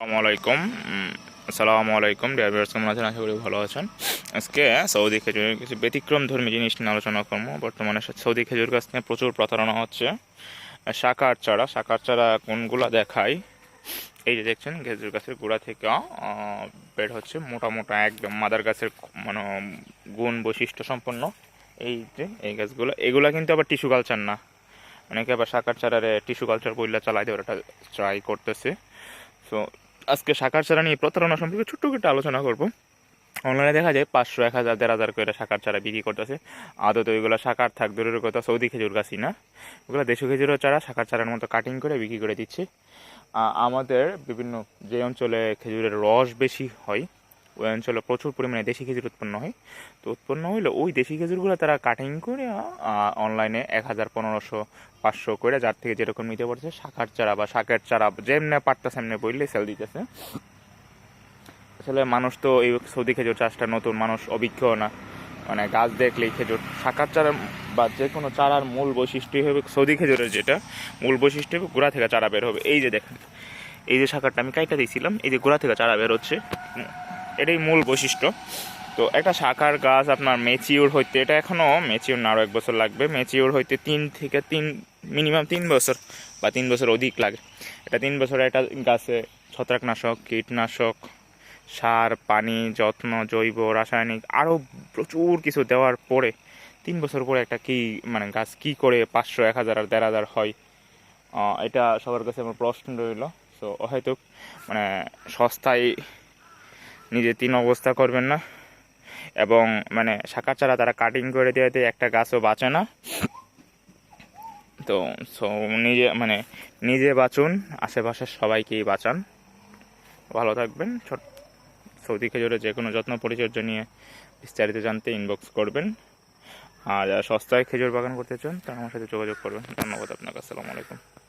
আসসালামু আলাইকুম উম, আসসালামু আলাইকুম ডিয়ার ভিউয়ার্স কেমন আছেন? আশা করি ভালো আছেন। আজকে সৌদি খেজুরের কিছু ব্যতিক্রম ধর্মী জিনিস নিয়ে আলোচনা করব। বর্তমানে সৌদি খেজুর গাছ নিয়ে প্রচুর প্রতারণা হচ্ছে। শাকার চারা শাকার চারা কোনগুলা দেখাই? এই যে দেখছেন খেজুর গাছের গোড়া থেকে বের হচ্ছে মোটা মোটা একদম মাদার গাছের মানে গুণ বৈশিষ্ট্য সম্পন্ন। এই যে এই গাছগুলো এগুলা কিন্তু আবার টিস্যু কালচার না। অনেকে আবার শাকার চারারে টিস্যু কালচার বইলা চালাই দেওয়ার একটা ট্রাই করতেছে। সো আজকে শাখার চারা নিয়ে প্রতারণা সম্পর্কে ছোট্ট একটা আলোচনা করব। অনলাইনে দেখা যায় পাঁচশো এক হাজার, দেড় হাজার করে শাখার চারা বিক্রি করতেছে। আদত ওইগুলো শাখার থাক, দূরের কথা সৌদি খেজুর গাছই না। ওগুলো দেশি খেজুরের চারা, শাখার চারার মতো কাটিং করে বিক্রি করে দিচ্ছে। আমাদের বিভিন্ন যে অঞ্চলে খেজুরের রস বেশি হয় ওই অঞ্চলে প্রচুর পরিমাণে দেশি খেজুর উৎপন্ন হয়। তো উৎপন্ন হইলে ওই দেশি খেজুরগুলো তারা কাটিং করে অনলাইনে এক হাজার পনেরোশো, পাঁচশো করে, যার থেকে যেরকম নিতে পারছে শাখার চারা বা শাকের চারা যেমনে পারতেছে এমনি বললে সেল দিতেছে। আসলে মানুষ তো এই সৌদি খেজুর চাষটা নতুন, মানুষ অভিজ্ঞ না। মানে গাছ দেখলেই খেজুর, শাখার চারা বা যে কোনো চারার মূল বৈশিষ্ট্যই হবে সৌদি খেজুরের যেটা, মূল বৈশিষ্ট্য হবে গোড়া থেকে চারা বের হবে। এই যে দেখেন, এই যে শাকারটা আমি কাইটা দিয়েছিলাম এই যে গোড়া থেকে চারা বের হচ্ছে। এটাই মূল বৈশিষ্ট্য। তো একটা শাখার গাছ আপনার মেচিউর হইতে, এটা এখনও মেচিউর না আরও এক বছর লাগবে। মেচিউর হইতে তিন থেকে তিন মিনিমাম তিন বছর বা তিন বছর অধিক লাগে। এটা তিন বছর একটা গাছে ছত্রাকনাশক, কীটনাশক, সার, পানি, যত্ন, জৈব, রাসায়নিক আরও প্রচুর কিছু দেওয়ার পরে তিন বছর পরে একটা কি মানে গাছ কি করে পাঁচশো, এক হাজার আর দেড় হাজার হয় এটা সবার কাছে আমার প্রশ্ন রইল। সো হয়তো মানে সস্তায় নিজে তিন অবস্থা করবেন না। এবং মানে শাখা ছাড়া তারা কাটিং করে দেওয়াতে একটা গাছও বাঁচে না। তো সো নিজে মানে নিজে বাঁচুন, আশেপাশের সবাইকেই বাঁচান। ভালো থাকবেন, ছোট সৌদি খেজুরের যে কোনো যত্ন পরিচর্যা নিয়ে বিস্তারিত জানতে ইনবক্স করবেন। আর যারা সস্তায় খেজুর বাগান করতে চান, তারা আমার সাথে যোগাযোগ করবেন। ধন্যবাদ আপনাকে, আসসালামু আলাইকুম।